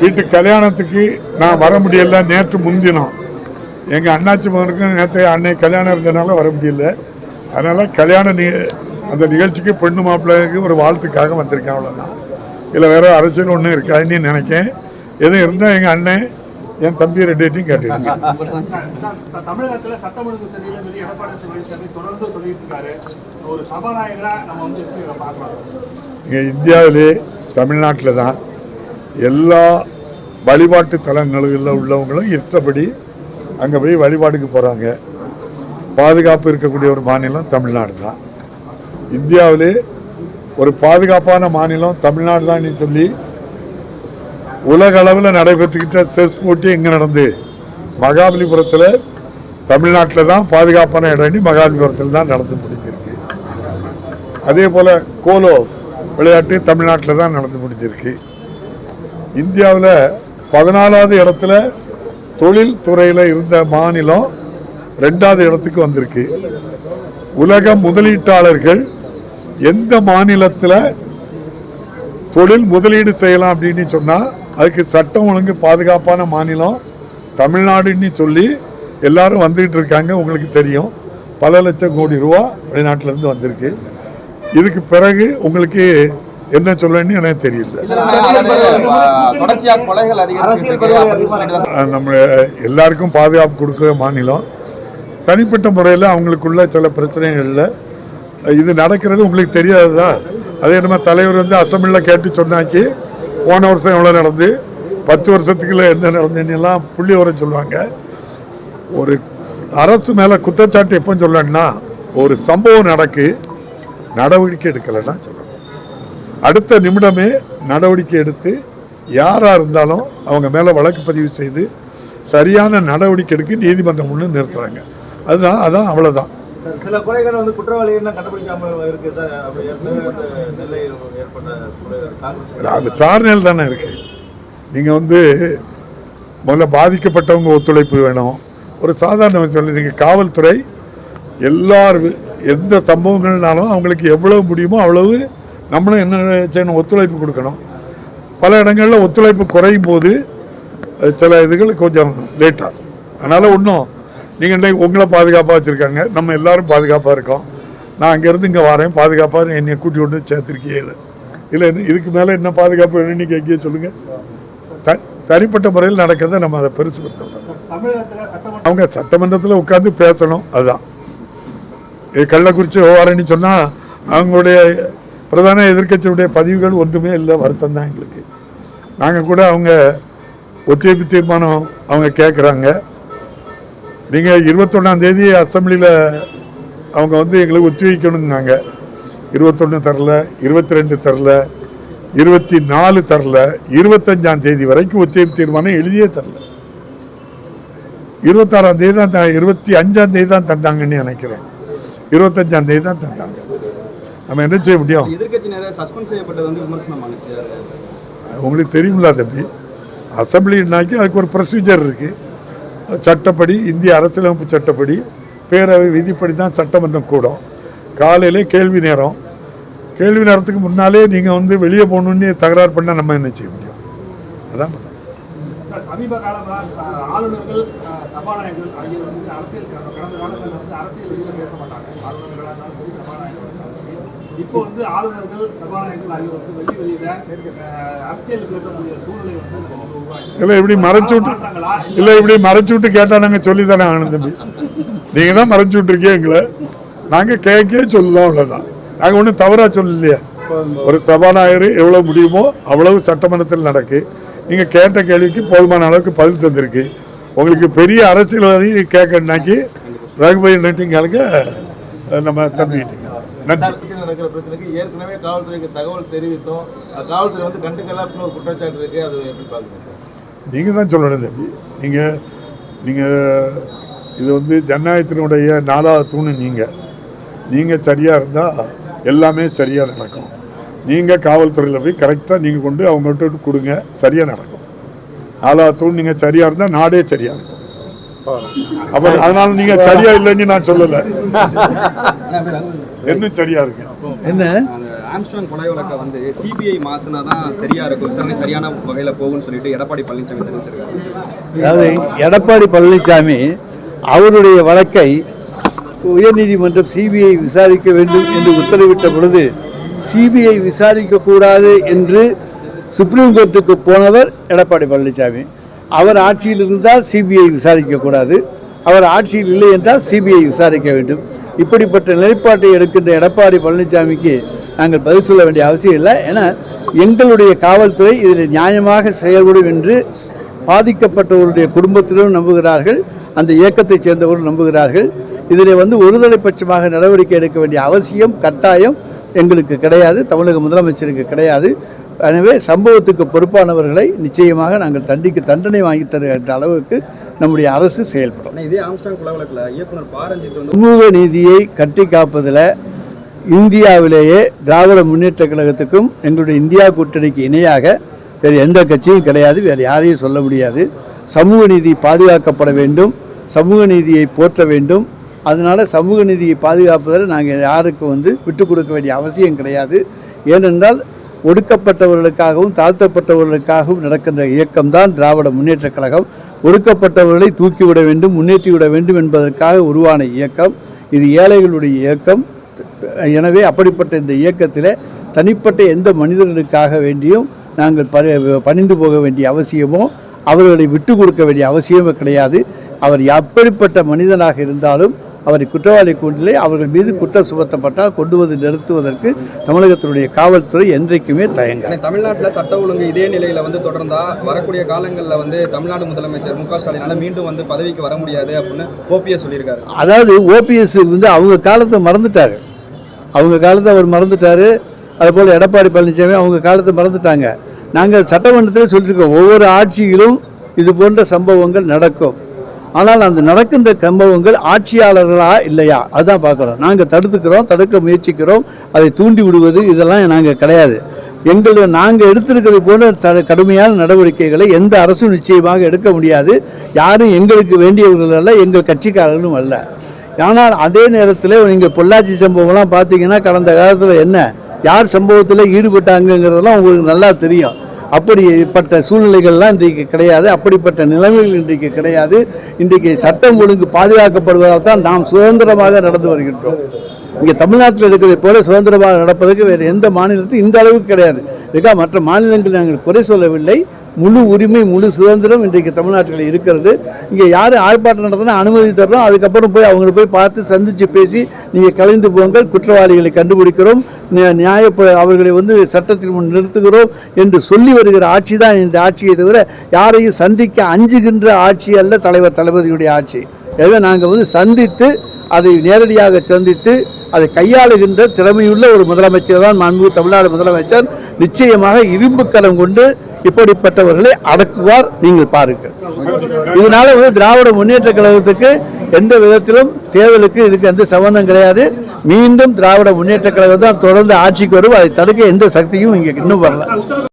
வீட்டு கல்யாணத்துக்கு நான் வர முடியல நேற்று முன்தினம். எங்கள் அண்ணாச்சி மகனுக்கும் நேற்று அன்னை கல்யாணம் இருந்தனால வர முடியல. அதனால் கல்யாண நி அந்த நிகழ்ச்சிக்கு பெண்ணு மாப்பிள்ளைக்கு ஒரு வாழ்த்துக்காக வந்திருக்கேன் அவ்வளோதான் இதில் வேற அரசியல் ஒன்றும் இருக்காதுன்னு நினைக்கேன். எதுவும் இருந்தால் எங்கள் அண்ணன் என் தம்பி இதை பார்க்கலாம் இங்கே இந்தியாவிலே தமிழ்நாட்டில் தான் எல்லா வழிபாட்டு தலங்களில் உள்ளவங்களும் இஷ்டப்படி அங்கே போய் வழிபாடுக்கு போகிறாங்க பாதுகாப்பு இருக்கக்கூடிய ஒரு மாநிலம் தமிழ்நாடு தான். இந்தியாவிலே ஒரு பாதுகாப்பான மாநிலம் தமிழ்நாடு தான் சொல்லி உலக அளவில் நடைபெற்றுக்கிட்ட செஸ் போட்டி எங்கே நடந்து? மகாபலிபுரத்தில் தமிழ்நாட்டில் தான் பாதுகாப்பான இடம்னு மகாபலிபுரத்தில் தான் நடந்து முடிஞ்சிருக்கு. அதே போல் கோலோ விளையாட்டு தமிழ்நாட்டில் தான் நடந்து முடிஞ்சிருக்கு. இந்தியாவில் பதினாலாவது இடத்துல தொழில் துறையில் இருந்த மாநிலம் ரெண்டாவது இடத்துக்கு வந்திருக்கு. உலக முதலீட்டாளர்கள் எந்த மாநிலத்தில் தொழில் முதலீடு செய்யலாம் அப்படின்னு சொன்னால் அதுக்கு சட்டம் ஒழுங்கு பாதுகாப்பான மாநிலம் தமிழ்நாடுன்னு சொல்லி எல்லாரும் வந்துக்கிட்டு இருக்காங்க உங்களுக்கு தெரியும். பல லட்சம் கோடி ரூபா வெளிநாட்டிலேருந்து வந்திருக்கு. இதுக்கு பிறகு உங்களுக்கு என்ன சொல்லணும்னு எனக்கு தெரியல. நம்ம எல்லாருக்கும் பாதுகாப்பு கொடுக்குற மாநிலம். தனிப்பட்ட முறையில் அவங்களுக்குள்ள சில பிரச்சனைகளில் இது நடக்கிறது உங்களுக்கு தெரியாததா? அதே நம்ம தலைவர் வந்து அசம்பிளில் கேட்டு சொன்னாக்கி போன வருஷம் எவ்வளோ நடந்து பத்து வருஷத்துக்குள்ள என்ன நடந்துன்னு எல்லாம் புள்ளி வர சொல்லுவாங்க. ஒரு அரசு மேலே குற்றச்சாட்டு எப்போ சொல்லணும்னா ஒரு சம்பவம் நடக்கு நடவடிக்கை எடுக்கலைன்னா சொல்லணும் அடுத்த நிமிடமே நடவடிக்கை எடுத்து யாராக இருந்தாலும் அவங்க மேலே வழக்கு பதிவு செய்து சரியான நடவடிக்கை எடுக்க நீதிமன்றம் முன்னு நிறுத்துறாங்க. அதுதான் அதான் அவ்வளோதான் சில கொலைகள் வந்து இருக்கு சார்? அப்படி ஏற்பட்ட அது விசாரணையில் தானே இருக்கு. நீங்கள் வந்து முதல்ல பாதிக்கப்பட்டவங்க ஒத்துழைப்பு வேணும். ஒரு சாதாரண சொல்லி நீங்கள் காவல்துறை எல்லார் எந்த சம்பவங்கள்னாலும் அவங்களுக்கு எவ்வளவு முடியுமோ அவ்வளவு நம்மளும் என்ன செய்யணும்? ஒத்துழைப்பு கொடுக்கணும். பல இடங்களில் ஒத்துழைப்பு குறையும் போது சில இதுகள் கொஞ்சம் லேட்டாக அதனால் ஒன்றும் நீங்கள் இன்றைக்கு உங்களை பாதுகாப்பாக வச்சுருக்காங்க? நம்ம எல்லாரும் பாதுகாப்பாக இருக்கோம். நான் அங்கேருந்து இங்கே வரேன். பாதுகாப்பாக என்னை கூட்டி கொண்டு சேர்த்துருக்கியே இல்லை இதுக்கு மேலே என்ன பாதுகாப்பு வேணும்னு கேட்க சொல்லுங்கள் த தனிப்பட்ட முறையில் நடக்கிறத நம்ம அதை பெருசுப்படுத்த விடணும் அவங்க சட்டமன்றத்தில் உட்காந்து பேசணும். அதுதான். கள்ளக்குறிச்சி ஓவாரன்னு சொன்னால் அவங்களுடைய பிரதான எதிர்க்கட்சியுடைய பதிவுகள் ஒன்றுமே இல்லை வருத்தம் தான் எங்களுக்கு. நாங்கள் கூட அவங்க ஒத்துழைப்பு தீர்மானம் அவங்க கேட்குறாங்க நீங்கள் இருபத்தொன்னாந்தேதி அசம்பிளியில் அவங்க வந்து எங்களுக்கு ஒத்திவைக்கணுங்காங்க இருபத்தொன்று தரல இருபத்தி ரெண்டு தரல இருபத்தி நாலு தரல இருபத்தஞ்சாம் தேதி வரைக்கும் ஒத்திவைப்பு தீர்மானம் எழுதியே தரல. இருபத்தாறாம் தேதி தான் த- இருபத்தி அஞ்சாம் தேதி தான் தந்தாங்கன்னு நினைக்கிறேன். இருபத்தஞ்சாம் தேதி தான் தந்தாங்க. நம்ம என்ன செய்ய முடியும்? உங்களுக்கு தெரியுங்களா தம்பி அசம்பிளினாக்கி அதுக்கு ஒரு ப்ரொசீஜர் இருக்குது சட்டப்படி இந்திய அரசியலமைப்பு சட்டப்படி பேரவை விதிப்படி தான் சட்டமன்றம் கூடும். காலையிலே கேள்வி நேரம். கேள்வி நேரத்துக்கு முன்னாலே நீங்கள் வந்து வெளியே போகணுன்னு தகராறு பண்ணால் நம்ம என்ன செய்ய முடியும்? அதான் பண்ணணும். சார், சமீப காலமா அஹ், ஆளுநர்கள் அஹ், சபாநாயகர்கள் ஆகியோர் வந்து அரசியல் கடந்த கடந்த காலங்களில் வந்து அரசியல் வெளியில பேச மாட்டாங்க. ஆளுநர்களாக இருந்தாலும் இப்போ வந்து ஆளுநர்கள் சபாநாயகர்கள் ஆகியோர் வந்து வெளி வெளியில அரசியல் பேசக்கூடிய சூழ்நிலை வந்து. இல்லை இப்படி மறைச்சு விட்டு? இல்லை இப்படி மறைச்சு விட்டு கேட்டால் நாங்கள் சொல்லி தானே ஆகணும் தம்பி. நீங்கள் தான் மறைச்சு விட்டுருக்கீங்க எங்களை. நாங்கள் கேட்கே சொல்லலாம் அவ்வளோதான் நாங்கள் ஒன்றும் தவறாக சொல்லலையே. ஒரு சபாநாயகர் எவ்வளோ முடியுமோ அவ்வளவு சட்டமன்றத்தில் நடக்கு. நீங்கள் கேட்ட கேள்விக்கு போதுமான அளவுக்கு பதில் தந்திருக்கு. உங்களுக்கு பெரிய அரசியல்வாதி கேட்கணுனாக்கி ரகுபதி நட்டிங்களுக்கு நம்ம தம்பிக்கிட்டீங்க நன்றி. நடக்கிற பிரச்சனைக்கு ஏற்கனவே காவல்துறைக்கு தகவல் தெரிவித்தோம். காவல்துறை வந்து கண்டுக்கலாம் அப்படின்னு குற்றச்சாட்டு இருக்கு. அது எப்படி பாக்குறீங்க நீங்கள் தான் சொல்லணும். தம்பி நீங்கள் நீங்கள் இது வந்து ஜனநாயகத்தினுடைய நாலாவது தூணு நீங்கள் நீங்கள் சரியாக இருந்தால் எல்லாமே சரியாக நடக்கும். நீங்கள் காவல்துறையில் போய் கரெக்டாக நீங்கள் கொண்டு அவங்ககிட்ட கொடுங்க. சரியாக நடக்கும். நாலாவது தூண் நீங்கள் சரியாக இருந்தால் நாடே சரியாக இருக்கும். அப்போ அதனால நீங்கள் சரியா இல்லைன்னு நான் சொல்லலை. இன்னும் சரியா இருக்கு? என்ன? அந்த ஆம்ஸ்ட்ராங் கொலை வழக்கை வந்து சிபிஐ மாத்தினா தான் சரியா இருக்கும். விசாரணை சரியான வகையில போகும்னு சொல்லிட்டு எடப்பாடி பழனிசாமி தெரிவிச்சிருக்காரு. அதாவது எடப்பாடி பழனிசாமி அவருடைய வழக்கை உயர்நீதிமன்றம் சிபிஐ விசாரிக்க வேண்டும் என்று உத்தரவிட்ட பொழுது சிபிஐ விசாரிக்க கூடாது என்று சுப்ரீம் கோர்ட்டுக்கு போனவர் எடப்பாடி பழனிசாமி. அவர் ஆட்சியில் இருந்தால் சிபிஐ விசாரிக்கக்கூடாது அவர் ஆட்சியில் இல்லை என்றால் சிபிஐ விசாரிக்க வேண்டும். இப்படிப்பட்ட நிலைப்பாட்டை எடுக்கின்ற எடப்பாடி பழனிசாமிக்கு நாங்கள் பதில் சொல்ல வேண்டிய அவசியம் இல்லை. ஏன்னா எங்களுடைய காவல்துறை இதில் நியாயமாக செயல்படும் என்று பாதிக்கப்பட்டவருடைய குடும்பத்திலும் நம்புகிறார்கள். அந்த இயக்கத்தைச் சேர்ந்தவர்கள் நம்புகிறார்கள். இதில் வந்து ஒருதலை பட்சமாக நடவடிக்கை எடுக்க வேண்டிய அவசியம் கட்டாயம் எங்களுக்கு கிடையாது. தமிழக முதலமைச்சருக்கு கிடையாது. எனவே சம்பவத்துக்கு பொறுப்பானவர்களை நிச்சயமாக நாங்கள் தண்டிக்க தண்டனை வாங்கி தருகின்ற அளவுக்கு நம்முடைய அரசு செயல்படும். ஆனா இதே ஆம்ஸ்ட்ராங் கொலை வழக்குல இயக்குனர் பாரஞ்சித் வந்து சமூக நீதியை கட்டி காப்பதில் இந்தியாவிலேயே திராவிட முன்னேற்ற கழகத்துக்கும் எங்களுடைய இந்தியா கூட்டணிக்கு இணையாக வேறு எந்த கட்சியும் கிடையாது வேறு யாரையும் சொல்ல முடியாது. சமூக நீதி பாதுகாக்கப்பட வேண்டும் சமூக நீதியை போற்ற வேண்டும். அதனால் சமூக நீதியை பாதுகாப்பதில் நாங்கள் யாருக்கும் வந்து விட்டுக் கொடுக்க வேண்டிய அவசியம் கிடையாது. ஏனென்றால் ஒடுக்கப்பட்டவர்களுக்காகவும் தாழ்த்தப்பட்டவர்களுக்காகவும் நடக்கின்ற இயக்கம்தான் திராவிட முன்னேற்றக் கழகம். ஒடுக்கப்பட்டவர்களை தூக்கிவிட வேண்டும் முன்னேற்றிவிட வேண்டும் என்பதற்காக உருவான இயக்கம். இது ஏழைகளுடைய இயக்கம். எனவே அப்படிப்பட்ட இந்த இயக்கத்தில் தனிப்பட்ட எந்த மனிதர்களுக்காக வேண்டியும் நாங்கள் ப பணிந்து போக வேண்டிய அவசியமோ அவர்களை விட்டு கொடுக்க வேண்டிய அவசியமோ கிடையாது. அவர் எப்படிப்பட்ட மனிதனாக இருந்தாலும் அவரை குற்றவாளி கூண்டிலே அவர்கள் மீது குற்றம் சுமத்தப்பட்டால் கொண்டு வந்து நிறுத்துவதற்கு தமிழகத்தினுடைய காவல்துறை என்றைக்குமே தயங்காது. ஆனா தமிழ்நாட்டுல சட்ட ஒழுங்கு இதே நிலையில வந்து தொடர்ந்தா வரக்கூடிய காலங்கள்ல வந்து தமிழ்நாடு முதலமைச்சர் மு க ஸ்டாலினால மீண்டும் வந்து பதவிக்கு வர முடியாது அப்படின்னு ஓபிஎஸ் சொல்லியிருக்காரு. அதாவது ஓபிஎஸ் வந்து அவங்க காலத்தை மறந்துட்டாரு. அவங்க காலத்தை அவர் மறந்துட்டாரு. அதுபோல் எடப்பாடி பழனிசாமி அவங்க காலத்தை மறந்துட்டாங்க. நாங்கள் சட்டமன்றத்தில் சொல்லியிருக்கோம் ஒவ்வொரு ஆட்சியிலும் இது போன்ற சம்பவங்கள் நடக்கும். ஆனால் அந்த நடக்கின்ற சம்பவங்கள் ஆட்சியாளர்களா இல்லையா? அதுதான் பார்க்குறோம். நாங்கள் தடுத்துக்கிறோம் தடுக்க முயற்சிக்கிறோம். அதை தூண்டி விடுவது இதெல்லாம் நாங்கள் கிடையாது. எங்களை நாங்கள் எடுத்திருக்கிறது போன்ற த கடுமையான நடவடிக்கைகளை எந்த அரசும் நிச்சயமாக எடுக்க முடியாது. யாரும் எங்களுக்கு வேண்டியவர்கள் அல்ல எங்கள் கட்சிக்காரர்களும் அல்ல. ஆனால் அதே நேரத்தில் நீங்கள் பொள்ளாச்சி சம்பவம்லாம் பார்த்தீங்கன்னா கடந்த காலத்தில் என்ன? யார் சம்பவத்தில் ஈடுபட்டாங்கங்கிறதெல்லாம் உங்களுக்கு நல்லா தெரியும். அப்படிப்பட்ட சூழ்நிலைகள்லாம் இன்றைக்கு கிடையாது. அப்படிப்பட்ட நிலைமைகள் இன்றைக்கு கிடையாது. இன்றைக்கு சட்டம் ஒழுங்கு பாதுகாக்கப்படுவதால் தான் நாம் சுதந்திரமாக நடந்து வருகின்றோம். இங்கே தமிழ்நாட்டில் இருக்கிறதை போல சுதந்திரமாக நடப்பதற்கு வேறு எந்த மாநிலத்தையும் இந்த அளவுக்கு கிடையாது. இதுக்காக மற்ற மாநிலங்கள் நாங்கள் குறை சொல்லவில்லை. முழு உரிமை முழு சுதந்திரம் இன்றைக்கு தமிழ்நாட்டில் இருக்கிறது. இங்கே யார் ஆர்ப்பாட்டம் நடத்தினா அனுமதி தர்றோம் அதுக்கப்புறம் போய் அவங்கள போய் பார்த்து சந்தித்து பேசி நீங்கள் கலைந்து போங்கள். குற்றவாளிகளை கண்டுபிடிக்கிறோம். நியாய அவர்களை வந்து சட்டத்தில் முன் நிறுத்துகிறோம் என்று சொல்லி வருகிற ஆட்சி தான் இந்த ஆட்சியை தவிர யாரையும் சந்திக்க அஞ்சுகின்ற ஆட்சி அல்ல தலைவர் தளபதியுடைய ஆட்சி. எனவே நாங்கள் வந்து சந்தித்து அதை நேரடியாக சந்தித்து அதை கையாளுகின்ற திறமையுள்ள ஒரு முதலமைச்சர் தான் மாண்பு தமிழ்நாடு முதலமைச்சர். நிச்சயமாக இரும்பு கரம் கொண்டு இப்படிப்பட்டவர்களை அடக்குவார் நீங்கள் பாருங்கள். இதனால வந்து திராவிட முன்னேற்ற கழகத்துக்கு எந்த விதத்திலும் தேர்தலுக்கு இதுக்கு எந்த சம்பந்தம் கிடையாது. மீண்டும் திராவிட முன்னேற்ற கழகம் தான் தொடர்ந்து ஆட்சிக்கு வரும். அதை தடுக்க எந்த சக்தியும் இங்கே இன்னும் வரல.